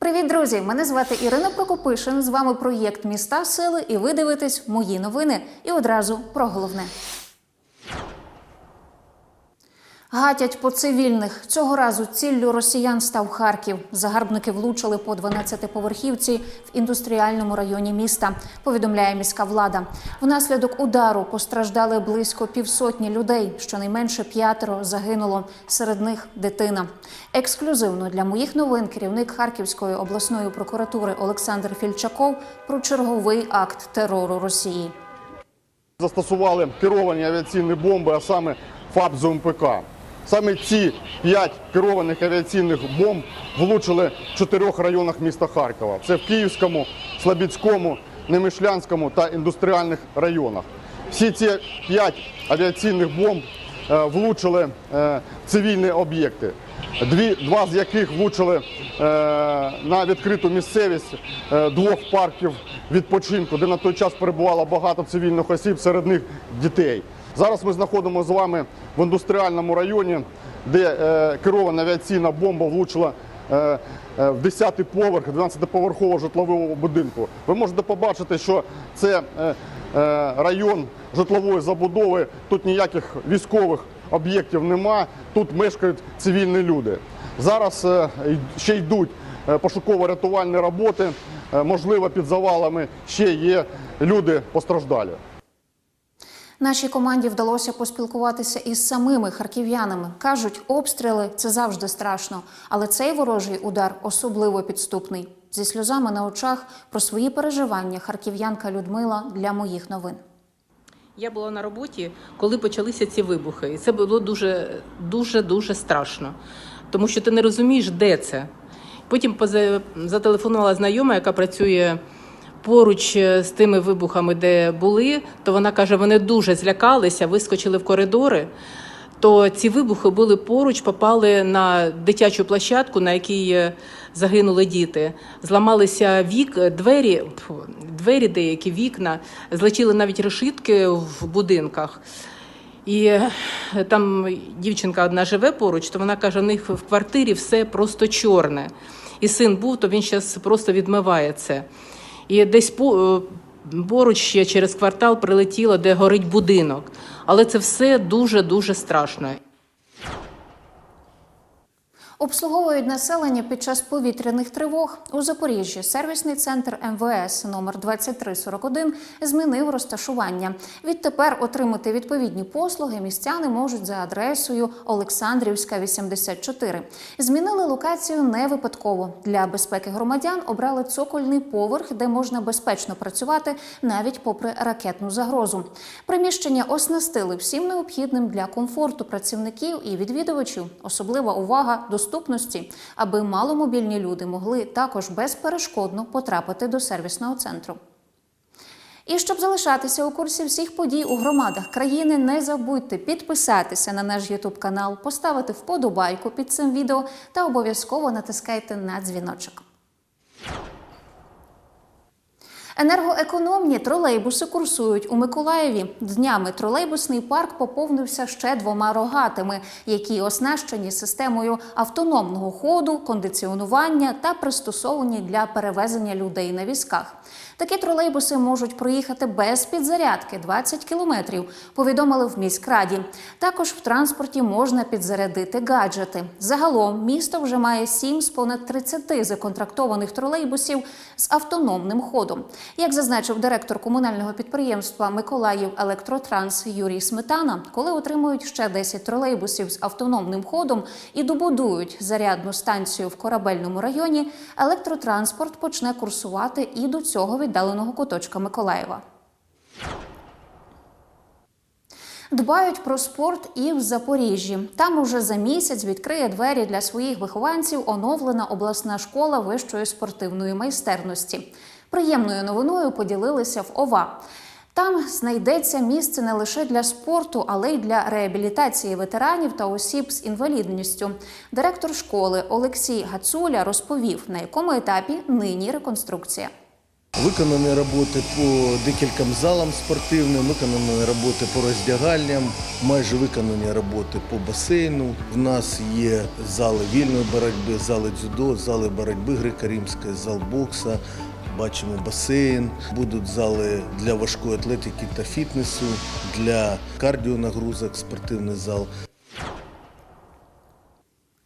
Привіт, друзі! Мене звати Ірина Прокопишин. З вами проєкт Міста Сили, і ви дивитесь мої новини. І одразу про головне. Гатять по цивільних. Цього разу ціллю росіян став Харків. Загарбники влучили по 12-поверхівці в індустріальному районі міста. Повідомляє міська влада. Внаслідок удару постраждали близько півсотні людей. Щонайменше п'ятеро загинуло. Серед них дитина. Ексклюзивно для моїх новин керівник Харківської обласної прокуратури Олександр Фільчаков про черговий акт терору Росії. Застосували керовані авіаційні бомби, а саме ФАБ ЗУМПК. Саме ці п'ять керованих авіаційних бомб влучили в чотирьох районах міста Харкова. Це в Київському, Слобідському, Немишлянському та індустріальних районах. Всі ці п'ять авіаційних бомб е, влучили е, в цивільні об'єкти. Дві, два з яких влучили е, на відкриту місцевість двох парків відпочинку, де на той час перебувало багато цивільних осіб, серед них дітей. Зараз ми знаходимося з вами в індустріальному районі, де е, керована авіаційна бомба влучила е, е, в 10-й поверх 12-поверхового житлового будинку. Ви можете побачити, що це е, е, район житлової забудови, тут ніяких військових об'єктів нема, тут мешкають цивільні люди. Зараз е, ще йдуть е, пошуково-рятувальні роботи. Е, Можливо, під завалами ще є люди постраждалі. Нашій команді вдалося поспілкуватися із самими харків'янами. кажуть, обстріли це завжди страшно, але цей ворожий удар особливо підступний. Зі сльозами на очах про свої переживання харків'янка Людмила для моїх новин. Я була на роботі, коли почалися ці вибухи, і це було дуже, дуже, дуже страшно, тому що ти не розумієш, де це. Потім зателефонувала знайома, яка працює поруч е, з тими вибухами, де були. То вона каже, вони дуже злякалися, вискочили в коридори. То ці вибухи були поруч, попали на дитячу площадку, на якій е, загинули діти. Зламалися вік, е, двері, двері, деякі вікна, злетіли навіть решітки в будинках. І там дівчинка одна живе поруч, то вона каже, у них в квартирі все просто чорне. І син був, то він зараз просто відмиває це. І десь е, поруч ще через квартал прилетіло, де горить будинок. Але це все дуже-дуже страшно. Обслуговують населення під час повітряних тривог у Запоріжжі. Сервісний центр МВС номер 2341 змінив розташування. Відтепер отримати відповідні послуги містяни можуть за адресою Олександрівська, 84. Змінили локацію не випадково. Для безпеки громадян обрали цокольний поверх, де можна безпечно працювати навіть попри ракетну загрозу. Приміщення оснастили всім необхідним для комфорту працівників і відвідувачів. Особлива увага доступності, аби маломобільні люди могли також безперешкодно потрапити до сервісного центру. І щоб залишатися у курсі всіх подій у громадах країни, не забудьте підписатися на наш YouTube канал, поставити вподобайку під цим відео та обов'язково натискайте на дзвіночок. Енергоекономні тролейбуси курсують у Миколаєві. Днями тролейбусний парк поповнився ще двома рогатими, які оснащені системою автономного ходу, кондиціонування та пристосовані для перевезення людей на візках. Такі тролейбуси можуть проїхати без підзарядки 20 кілометрів. Повідомили в міськраді. Також в транспорті можна підзарядити гаджети. Загалом місто вже має 7 з понад 30 законтрактованих тролейбусів з автономним ходом. Як зазначив директор комунального підприємства Миколаїв Електротранс Юрій Сметана, коли отримують ще 10 тролейбусів з автономним ходом і добудують зарядну станцію в корабельному районі, електротранспорт почне курсувати і до цього віддаленого куточка Миколаєва. Дбають про спорт і в Запоріжжі. Там уже за місяць відкриє двері для своїх вихованців оновлена обласна школа вищої спортивної майстерності. Приємною новиною поділилися в ОВА. Там знайдеться місце не лише для спорту, але й для реабілітації ветеранів та осіб з інвалідністю. Директор школи Олексій Гацуля розповів, на якому етапі нині реконструкція. Виконані роботи по декільком залам спортивним, виконані роботи по роздягальням, майже виконані роботи по басейну. В нас є зали вільної боротьби, зали дзюдо, зали боротьби греко-римської, зал бокса. Бачимо басейн, будуть зали для важкої атлетики та фітнесу, для кардіонагрузок, спортивний зал.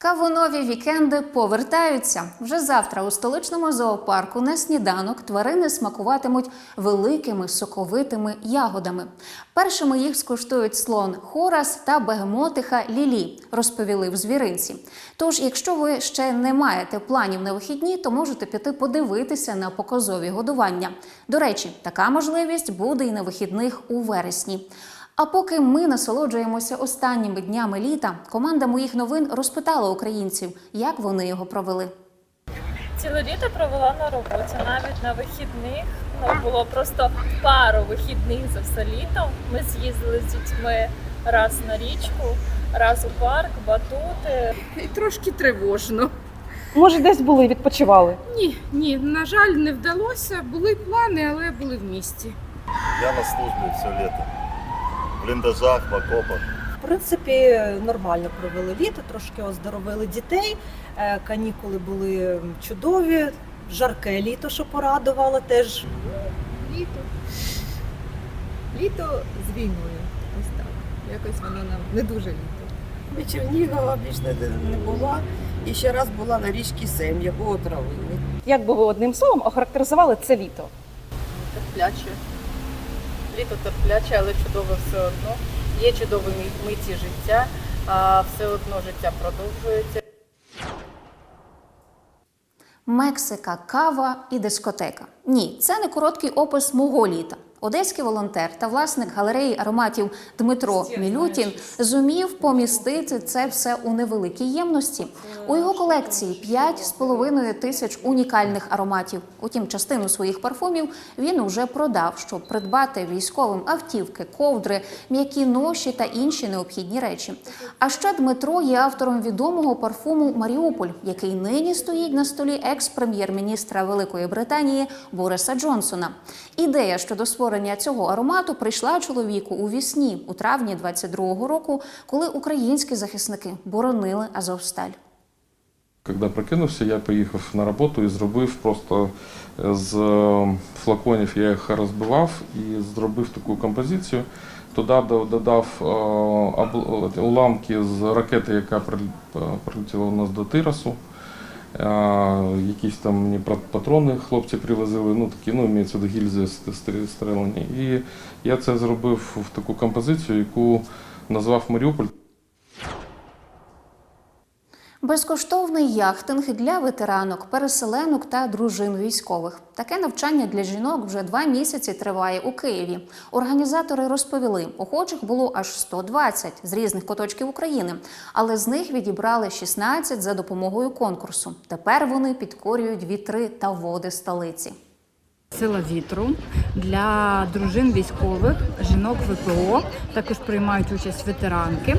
Кавунові вікенди повертаються. Вже завтра у столичному зоопарку на сніданок тварини смакуватимуть великими соковитими ягодами. Першими їх скуштують слон Хорас та бегемотиха Лілі, розповіли в звіринці. Тож, якщо ви ще не маєте планів на вихідні, то можете піти подивитися на показові годування. До речі, така можливість буде і на вихідних у вересні. А поки ми насолоджуємося останніми днями літа, команда моїх новин розпитала українців, як вони його провели. Ціле літо провела на роботі, навіть на вихідних. Ну, було просто пару вихідних за все літо. Ми з'їздили з дітьми раз на річку, раз у парк, батути. І трошки тривожно. Може, десь були, відпочивали. Ні, ні, на жаль, не вдалося. Були плани, але були в місті. Я на службі все літо. В бліндажах, в окопах. В принципі, нормально провели літо, трошки оздоровили дітей. Е, Канікули були чудові, жарке літо, що порадувало теж. Літо. Літо з війною. Ось так. Якось воно нам не дуже літо. Чернігова більш не, не була. І ще раз була на річці Сем, яку отравили. Як би ви одним словом охарактеризували це літо? терпляче. Літо терпляче, але чудово все одно. Є чудові миті життя, а все одно життя продовжується. Мексика, кава і дискотека. Ні, це не короткий опис мого літа. Одеський волонтер та власник галереї ароматів Дмитро Мілютін зумів помістити це все у невеликій ємності. У його колекції 5,5 тисяч унікальних ароматів. Утім, частину своїх парфумів він уже продав, щоб придбати військовим автівки, ковдри, м'які ноші та інші необхідні речі. А ще Дмитро є автором відомого парфуму Маріуполь, який нині стоїть на столі екс-прем'єр-міністра Великої Британії Бориса Джонсона. Ідея щодо створення цього аромату прийшла чоловіку у вісні у травні 22-го року, коли українські захисники боронили Азовсталь. Коли прокинувся, я поїхав на роботу і зробив просто з е, флаконів, я їх розбивав і зробив таку композицію. Туди додав- е, уламки з ракети, яка прил- прилетіла у нас до Тирасу. Якісь там мені патрони хлопці привозили, ну такі, ну, мається до гільзи ст- ст- стрелені. І я це зробив в таку композицію, яку назвав Маріуполь. Безкоштовний яхтинг для ветеранок, переселенок та дружин військових. Таке навчання для жінок вже два місяці триває у Києві. Організатори розповіли, охочих було аж 120 з різних куточків України, але з них відібрали 16 за допомогою конкурсу. Тепер вони підкорюють вітри та води столиці. Сила вітру для дружин військових, жінок ВПО. Також приймають участь ветеранки.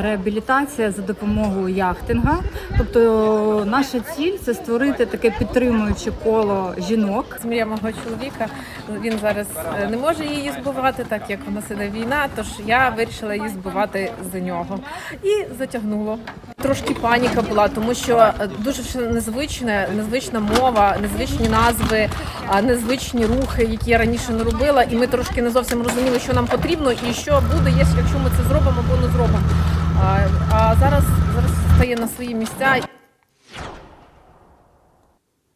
Реабілітація за допомогою яхтинга. Тобто наша ціль це створити таке підтримуюче коло жінок. Змія мого чоловіка. Він зараз е, не може її збивати, так як у нас іде війна. Тож я вирішила її збивати за нього. І затягнуло. Трошки паніка була, тому що е, дуже незвичне, незвична мова, незвичні назви, незвичні рухи, які я раніше не робила. І ми трошки не зовсім розуміли, що нам потрібно і що буде, якщо ми це зробимо або не зробимо. А, зараз зараз стає на свої місця.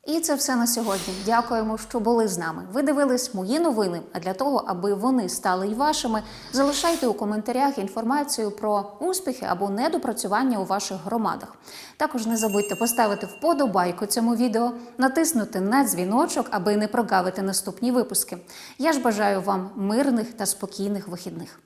І це все на сьогодні. Дякуємо, що були з нами. Ви дивились мої новини. А для того, аби вони стали й вашими, залишайте у коментарях інформацію про успіхи або недопрацювання у ваших громадах. Також не забудьте поставити вподобайку цьому відео, натиснути на дзвіночок, аби не прогавити наступні випуски. Я ж бажаю вам мирних та спокійних вихідних.